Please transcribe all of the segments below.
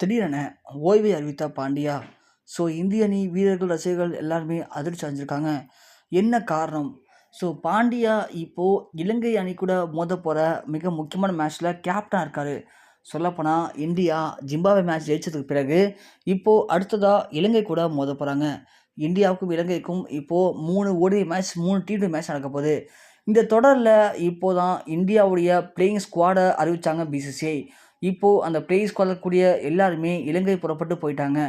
திடீரென ஓய்வை அறிவித்தா பாண்டியா ஸோ இந்திய அணி வீரர்கள் ரசிகர்கள் எல்லாருமே அதிர்ச்சி அடைஞ்சிருக்காங்க. என்ன காரணம்? ஸோ பாண்டியா இப்போது இலங்கை அணி கூட மோத போகிற மிக முக்கியமான மேட்ச்சில் கேப்டனாக இருக்கார். சொல்லப்போனால் இந்தியா ஜிம்பாவே மேட்ச் ஜெயிச்சதுக்கு பிறகு இப்போது அடுத்ததாக இலங்கை கூட மோத போகிறாங்க இந்தியாவுக்கும் இலங்கைக்கும் இப்போது மூணு ஓடி மேட்ச் மூணு டி மேட்ச் நடக்க போகுது. இந்த தொடரில் இப்போ தான் இந்தியாவுடைய பிளேயிங் ஸ்குவாடை அறிவித்தாங்க பிசிசிஐ இப்போது அந்த பிளேஸ் கொள்ளக்கூடிய எல்லாருமே இலங்கை புறப்பட்டு போயிட்டாங்க.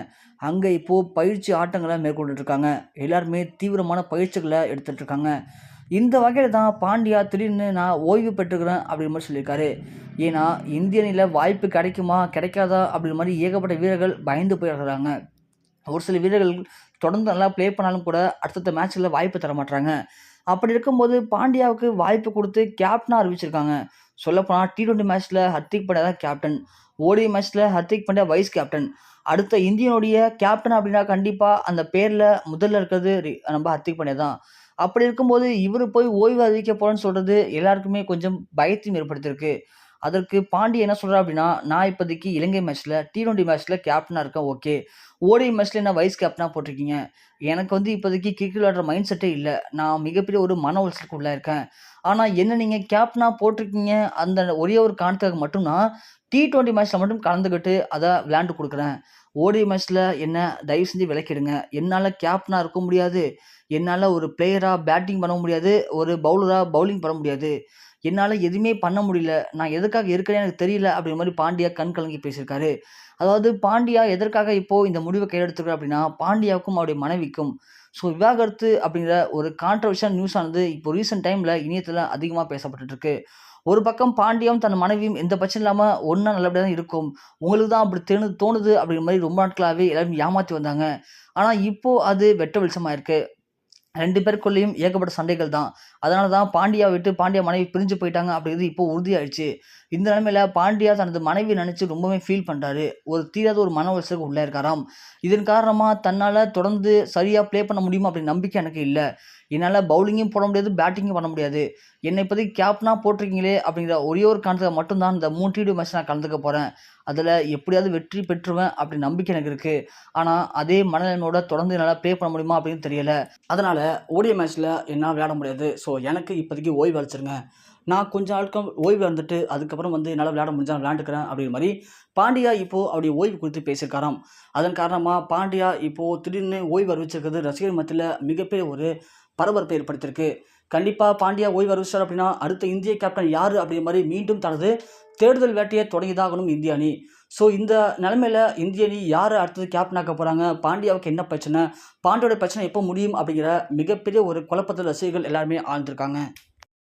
அங்கே இப்போது பயிற்சி ஆட்டங்களை மேற்கொண்டுட்ருக்காங்க. எல்லாருமே தீவிரமான பயிற்சிகளை எடுத்துகிட்டு இருக்காங்க இந்த வகையில் தான் பாண்டியா திடீர்னு நான் ஓய்வு பெற்றுக்கிறேன் அப்படின்ற மாதிரி சொல்லியிருக்காரு. ஏன்னா இந்திய அணியில் வாய்ப்பு கிடைக்குமா கிடைக்காதா அப்படின்ற மாதிரி ஏகப்பட்ட வீரர்கள் பயந்து போயிடுறாங்க ஒரு சில வீரர்கள் தொடர்ந்து நல்லா ப்ளே பண்ணாலும் கூட அடுத்தடுத்த மேட்ச்சில் வாய்ப்பு தர மாட்டாங்க அப்படி இருக்கும்போது பாண்டியாவுக்கு வாய்ப்பு கொடுத்து கேப்டனாக அறிவிச்சிருக்காங்க. சொல்லப்போனால் டி டுவெண்ட்டி மேட்ச்சில் ஹர்திக் பாண்டியா தான் கேப்டன் ஓடி மேட்ச்சில் ஹர்திக் பாண்டியா வைஸ் கேப்டன் அடுத்த இந்தியனுடைய கேப்டன் அப்படின்னா கண்டிப்பாக அந்த பேரில் முதல்ல இருக்கிறது நம்ம ஹர்திக் பாண்டியா தான். அப்படி இருக்கும்போது இவர் போய் ஓய்வு அறிவிக்க போகிறேன்னு சொல்கிறது எல்லாருக்குமே கொஞ்சம் பயத்தையும் ஏற்படுத்தியிருக்கு. அதற்கு பாண்டி என்ன சொல்கிறா அப்படின்னா நான் இப்போதைக்கு இலங்கை மேட்ச்சில் டி டுவெண்ட்டி மேட்ச்சில் கேப்டனாக இருக்கேன் ஓகே ஓடி மேட்ச்சில் என்ன வைஸ் கேப்டனாக போட்டிருக்கீங்க? எனக்கு வந்து இப்போதைக்கு கிரிக்கெட் விளாட்ற மைண்ட் செட்டே இல்லை. நான் மிகப்பெரிய ஒரு மன உளைச்சலுக்கு உள்ளே இருக்கேன். ஆனால் என்ன நீங்கள் கேப்னா போட்டிருக்கீங்க அந்த ஒரே ஒரு காரணத்துக்காக மட்டும்தான் டி ட்வெண்ட்டி மேட்ச்சில் மட்டும் கலந்துக்கிட்டு அதை விளையாண்டு கொடுக்குறேன். ஓடி மேட்ச்சில் என்ன தயவு செஞ்சு விளக்கிடுங்க. என்னால் கேப்னா இருக்க முடியாது. என்னால் ஒரு பிளேயராக பேட்டிங் பண்ண முடியாது. ஒரு பவுலராக பவுலிங் பண்ண முடியாது. என்னால் எதுவுமே பண்ண முடியல. நான் எதுக்காக இருக்கிறேன்னு எனக்கு தெரியல அப்படிங்கிற மாதிரி பாண்டியா கண் கலங்கி பேசியிருக்காரு. அதாவது பாண்டியா எதற்காக இப்போது இந்த முடிவை கையெடுத்துருக்காரு அப்படின்னா பாண்டியாவுக்கும் அவருடைய மனைவிக்கும். ஸோ விவாகரத்து அப்படிங்கிற ஒரு கான்ட்ரவர்ஷியல் நியூஸ் ஆனது இப்போ ரீசெண்ட் டைமில் இணையத்தில் அதிகமாக பேசப்பட்டுருக்கு ஒரு பக்கம் பாண்டியம் தன் மனைவியும் எந்த பிரச்சனை இல்லாமல் ஒன்றா நல்லபடியாக தான் இருக்கும். உங்களுக்கு தான் அப்படி தெனு தோணுது அப்படிங்கிற மாதிரி ரொம்ப நாட்களாகவே எல்லாரும் ஏமாற்றி வந்தாங்க. ஆனால் இப்போது அது வெட்ட வெளிச்சமாக இருக்குது ரெண்டு பேருக்குள்ளேயும் ஏகப்பட்ட சண்டைகள் தான். அதனால தான் பாண்டியா விட்டு பாண்டியா மனைவி பிரிஞ்சு போயிட்டாங்க அப்படிங்கிறது இப்போ உறுதியாயிடுச்சு. இந்த நிலைமையில பாண்டியா தனது மனைவி நினச்சி ரொம்பவே ஃபீல் பண்ணுறாரு ஒரு தீராத ஒரு மன உளைச்சலுக்கு உள்ளே இருக்காராம். இதன் காரணமாக தன்னால் தொடர்ந்து சரியாக ப்ளே பண்ண முடியுமா அப்படின்னு நம்பிக்கை எனக்கு இல்லை. என்னால் பவுலிங்கும் போட முடியாது பேட்டிங்கும் பண்ண முடியாது. என்னை இப்போதைக்கு கேப்னா போட்டிருக்கீங்களே அப்படிங்கிற ஒரே ஒரு காரணத்தில் மட்டும்தான் இந்த மூணு டி மேட்ச் நான் கலந்துக்க போகிறேன் அதில் எப்படியாவது வெற்றி பெற்றுவேன் அப்படி நம்பிக்கை எனக்கு இருக்குது ஆனால் அதே மனநிலைமையோட தொடர்ந்து என்னால் ப்ளே பண்ண முடியுமா அப்படின்னு தெரியலை. அதனால் ஓடிய மேட்ச்சில் என்னால் விளையாட முடியாது. ஸோ எனக்கு இப்போதைக்கு ஓய்வு அளிச்சிருங்க. நான் கொஞ்ச நாளுக்கும் ஓய்வு இருந்துட்டு அதுக்கப்புறம் வந்து என்னால் விளையாட முடிஞ்சால் விளையாண்டுக்கிறேன் அப்படிங்கிற மாதிரி பாண்டியா இப்போது அப்படி ஓய்வு குறித்து பேசியிருக்காராம். அதன் காரணமாக பாண்டியா இப்போது திடீர்னு ஓய்வு அறிவிச்சிருக்கிறது ரசிகர் மத்தியில் மிகப்பெரிய ஒரு பரபரப்பை ஏற்படுத்தியிருக்கு. கண்டிப்பாக பாண்டியா ஓய்வு அறிவிச்சார் அப்படின்னா அடுத்த இந்திய கேப்டன் யார் அப்படிங்கிற மாதிரி மீண்டும் தனது தேடுதல் வேட்டையை தொடங்கிதாகணும் இந்திய அணி. ஸோ இந்த நிலமையில் இந்திய அணி யார் அடுத்தது கேப்டனாக்க போகிறாங்க பாண்டியாவுக்கு என்ன பிரச்சனை? பாண்டியோட பிரச்சனை எப்போ முடியும் அப்படிங்கிற மிகப்பெரிய ஒரு குழப்பத்தில் ரசிகர்கள் எல்லாருமே ஆழ்ந்திருக்காங்க.